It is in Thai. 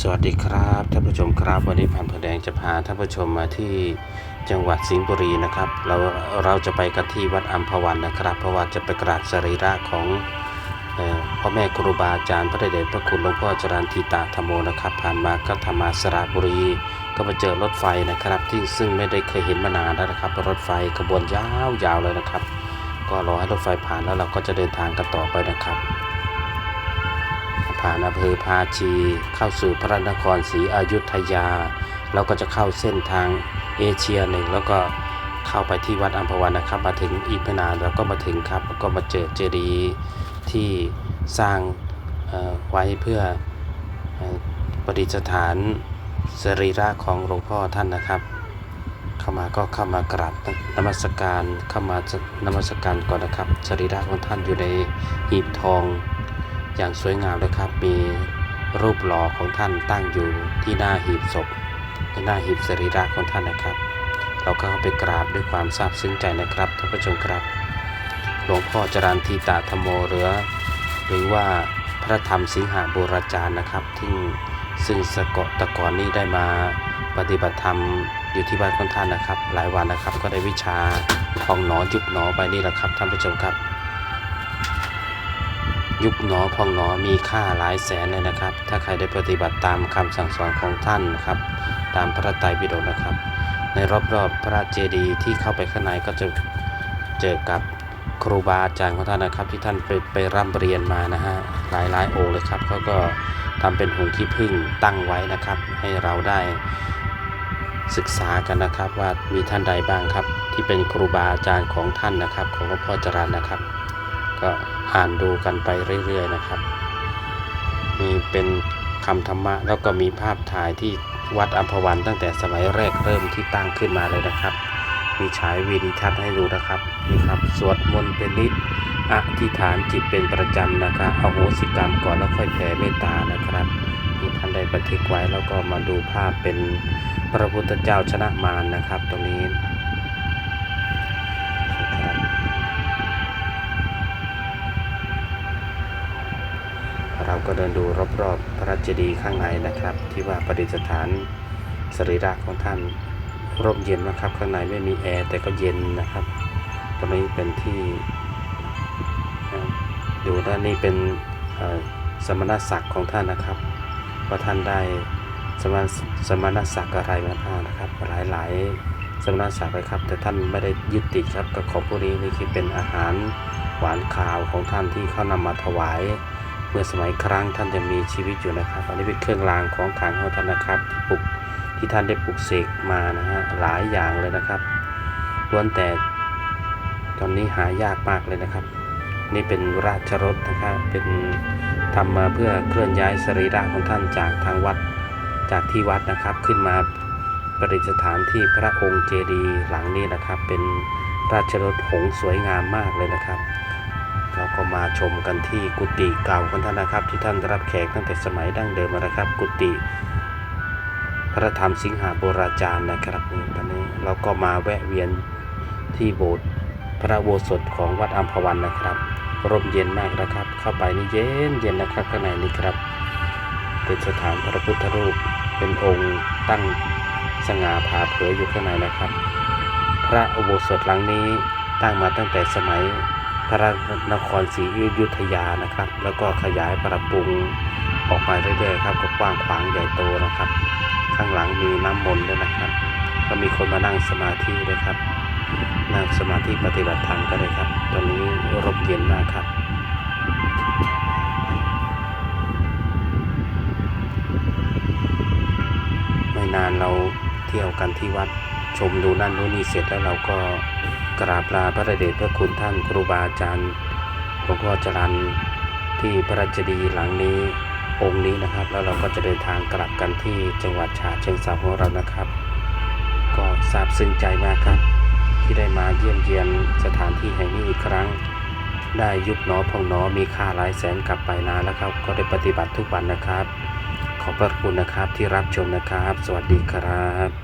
สวัสดีครับท่านผู้ชมครับวันนี้พันธุ์แดงจะพาท่านผู้ชมมาที่จังหวัดสิงห์บุรีนะครับ เราเราจะไปกันที่วัดอัมพวันนะครับ เพราะว่าจะไปกราบสรีระของออพ่อแม่ครูบาอาจารย์พระเดชพระคุณหลวงพ่อจรันทีตาธรรมโมนะครับ ผ่านมาก็ธรรมาสระบุรี ก็มาเจอรถไฟนะครับ ที่ซึ่งไม่ได้เคยเห็นมานานแล้วนะครับ รถไฟขบวนยาวๆเลยนะครับ ก็รอให้รถไฟผ่านแล้วเราก็จะเดินทางกันต่อไปนะครับ ผ่านอำเภอพาชี เข้าสู่พระนครศรีอยุธยา แล้วก็จะเข้าเส้นทางเอเชียหนึ่งแล้วก็เข้าไปที่วัดอัมพวันนะครับ มาถึงอีกไม่นานเราก็มาถึงครับแล้วก็มาเจอเจดีย์ที่สร้างไว้เพื่อเอ่อประดิษฐานสรีระของหลวงพ่อท่านนะครับ เข้ามาก็เข้ามากราบนมัสการเข้ามานมัสการก่อนนะครับ สรีระของท่านอยู่ในหีบทอง อย่างสวยงามเลยครับ มีรูปหล่อของท่านตั้งอยู่ที่หน้าหีบศพที่หน้าหีบสรีระของท่านนะครับ เราก็เข้าไปกราบด้วยความซาบซึ้งใจนะครับท่านผู้ชมครับ หลวงพ่อจรันทีตาธรรมโมเรือหรือว่าพระธรรมสิงหาบุราจารย์นะครับที่ซึ่งสกตะกอนนี้ได้มาปฏิบัติธรรมอยู่ที่บ้านของท่านนะครับ หลายวันนะครับก็ได้วิชาพองหนอยุบหนอไปนี่แหละครับท่านผู้ชมครับ ยุบหนอพองหนอมีค่าหลายแสนเลยนะครับ ถ้าใครได้ปฏิบัติตามคำสั่งสอนของท่านนะครับ ตามพระไตรปิฎกนะครับ ในรอบๆพระเจดีย์ที่เข้าไปข้างในก็จะเจอกับครูบาอาจารย์ของท่านนะครับ ที่ท่านไปไปร่ำเรียนมานะฮะหลายหลายองค์เลยครับเขาก็ทำเป็นหุ่นขี้ผึ้งตั้งไว้นะครับ ให้เราได้ศึกษากันนะครับว่ามีท่านใดบ้างครับ ที่เป็นครูบาอาจารย์ของท่านนะครับ ของหลวงพ่อจรันนะครับ ก็อ่านดูกันไปเรื่อยๆนะครับ มีเป็นคำธรรมะแล้วก็มีภาพถ่ายที่วัดอัมพวันตั้งแต่สมัยแรกเริ่มที่ตั้งขึ้นมาเลยนะครับ มีฉายวีดิทัศน์ให้ดูนะครับนี่ครับ สวดมนต์เป็นนิดอธิษฐานจิตเป็นประจำนะครับเอาโหสิกรรมก่อนแล้วค่อยแผ่เมตตานะครับนี่ท่านได้บันทึกไว้แล้วก็มาดูภาพเป็นพระพุทธเจ้าชนะมารนะครับ ตรงนี้ เราก็เดินดูรอบๆพระเจดีย์ข้างในนะครับ ที่ว่าประดิษฐานสรีระของท่านร่มเย็นนะครับ ข้างในไม่มีแอร์แต่ก็เย็นนะครับตรงนี้เป็นที่ดูด้านนี้เป็นสมณศักดิ์ของท่านนะครับว่าท่านได้สมณสมณศักดิ์อะไรมาบ้างนะครับ หลายๆสมณศักดิ์เลยครับ แต่ท่านไม่ได้ยึดติดครับกับของพวกนี้นี่คือเป็นอาหารหวานคาวของท่านที่เขานำมาถวาย เมื่อสมัยครั้งท่านยังมีชีวิตอยู่นะครับ อันนี้เป็นเครื่องรางของขลังของท่านนะครับที่ปลุกที่ท่านได้ปลุกเสกมานะฮะหลายอย่างเลยนะครับล้วนแต่ตอนนี้หายากมากเลยนะครับ นี่เป็นราชรถนะครับเป็นทำมาเพื่อเคลื่อนย้ายสรีระของท่านจากทางวัดจากที่วัดนะครับ ขึ้นมาประดิษฐานที่พระองค์เจดีย์หลังนี้นะครับ เป็นราชรถหงส์สวยงามมากเลยนะครับ เราก็มาชมกันที่กุฏิเก่าของท่านนะครับ ที่ท่านรับแขกตั้งแต่สมัยดั้งเดิมนะครับ กุฏิพระธรรมสิงหาโบราจารย์นะครับนี่ตอนนี้เราก็มาแวะเวียนที่โบสถ์พระโบสถของวัดอัมพวันนะครับ ร่มเย็นมากนะครับ เข้าไปนี่เย็นเย็นนะครับข้างในนี้ครับ เป็นสถานพระพุทธรูปเป็นองค์ตั้งสง่าผ่าเผยอยู่ข้างในนะครับ พระอุโบสถหลังนี้ตั้งมาตั้งแต่สมัย ระนครศรีอยุธยานะครับ แล้วก็ขยายปรับปรุงออกมาเรื่อยๆครับก็กว้างขวางใหญ่โตนะครับ ข้างหลังมีน้ำมนต์ด้วยนะครับ ก็มีคนมานั่งสมาธิด้วยครับ นั่งสมาธิปฏิบัติธรรมก็ได้ครับ ตอนนี้ร่มเย็นมากครับไม่นานเราเที่ยวกันที่วัดชมดูนั่นดูนี่เสร็จแล้วเราก็ กราบลาพระเดชพระคุณท่านครูบาอาจารย์หลวงพ่อจรันที่พระราชดีหลังนี้องค์นี้นะครับ แล้วเราก็จะเดินทางกลับกันที่จังหวัดฉะเชิงเทราของเรานะครับ ก็ซาบซึ้งใจมากครับ ที่ได้มาเยี่ยมเยียนสถานที่แห่งนี้อีกครั้ง ได้ยุบหนอพองหนอมีค่าหลายแสนกลับไปนานแล้วครับ ก็ได้ปฏิบัติทุกวันนะครับ ขอบพระคุณนะครับที่รับชมนะครับ สวัสดีครับ